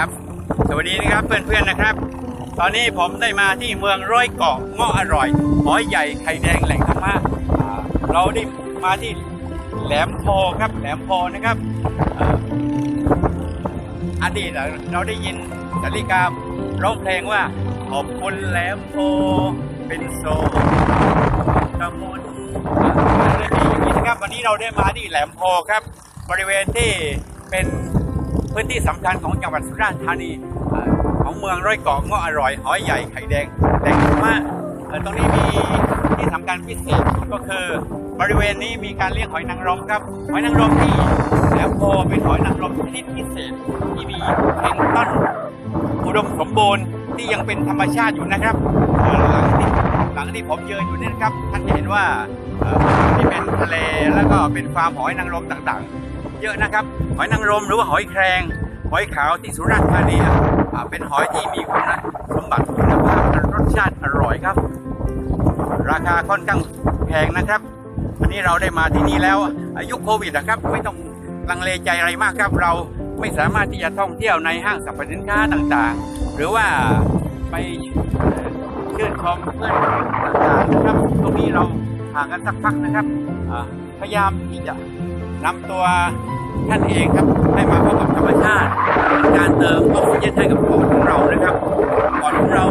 ครับ สวัสดีนะครับเพื่อนๆนะครับ ตอนนี้ผมได้มาที่เมืองร้อยเกาะเงาะอร่อยหอยใหญ่ไข่แดงแหล่งธรรมะอ่าเราได้มาที่แหลมโพครับแหลมโพนะครับอดีตเราได้ยินสาริการ้องเพลงว่าขอบคุณแหลมโพเป็นโซตะมนเรื่องดีอย่างนี้นะครับวันนี้เราได้มาที่แหลมโพครับ บริเวณที่เป็น พื้นที่สำคัญของจังหวัดสุราษฎร์ธานีของเมืองร้อยเกาะงาะอร่อยหอยใหญ่ไข่แดงแดงมากเอ่อตรงนี้มีที่ทำการพิเศษก็คือบริเวณนี้มีการเลี้ยงหอยนางรมครับ หอยนางรมที่แหลมโพเป็นหอยนางรมชนิดพิเศษที่มีแพลงก์ต้นอุดมสมบูรณ์ที่ยังเป็นธรรมชาติอยู่นะครับหลังที่หลังที่ผมยืนอยู่นี่นะครับท่านจะเห็นว่าที่เป็นทะเลแล้วก็เป็นฟาร์มหอยนางรมต่างๆ เยอะนะครับ หอยนางรมหรือว่าหอยแครงหอยขาวที่สุราษฎร์ธานีเป็นหอยที่มีคุณสมบัติคุณภาพรสชาติอร่อยครับ ราคาค่อนข้างแพงนะครับวันนี้เราได้มาที่นี่แล้วอายุคโควิดนะครับ ไม่ต้องลังเลใจอะไรมากครับ เราไม่สามารถที่จะท่องเที่ยวในห้างสรรพสินค้าต่างๆ หรือว่าไปเชื่นชมเพื่อนต่างๆนะครับ ตรงนี้เราห่างกันสักพักนะครับ พยายามที่จะนำตัวท่านเองครับให้มาพบกับธรรมชาติการเติมออกซิเจนให้กับปอดของเรานะครับปอดของเรา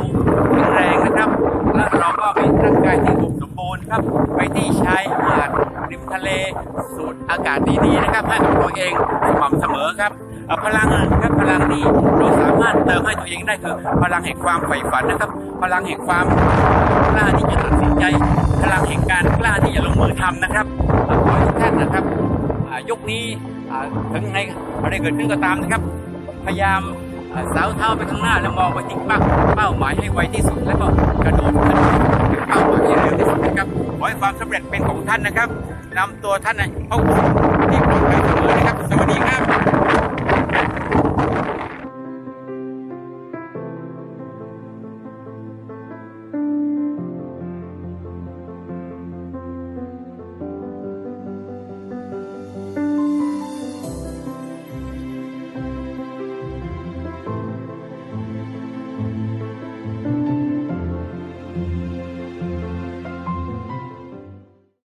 แข็งแรงนะครับและเราก็มีร่างกายที่อุดมสมบูรณ์ครับไปที่ชายหาดริมทะเลสูดอากาศดีๆนะครับให้กับตัวเองสม่ำเสมอครับพลังครับพลังที่เราสามารถเติมให้ตัวเองได้คือพลังแห่งความใฝ่ฝันนะครับ พลังแห่งความกล้าที่จะตัดสินใจ พลังแห่งการกล้าที่จะลงมือทำนะครับ นะครับยุคนี้ถึงไงอะไรเกิดขึ้นก็ตามนะครับ พยายามสาวเท้าไปข้างหน้าแล้วมองไปที่เป้าเป้าหมายให้ไวที่สุด แล้วก็กระโดดขึ้นไปเป้าหมายให้เร็วที่สุดนะครับขอให้ความสำเร็จเป็นของท่านนะครับนำตัวท่านเข้าสู่ที่ปลอดภัยเสมอนะครับ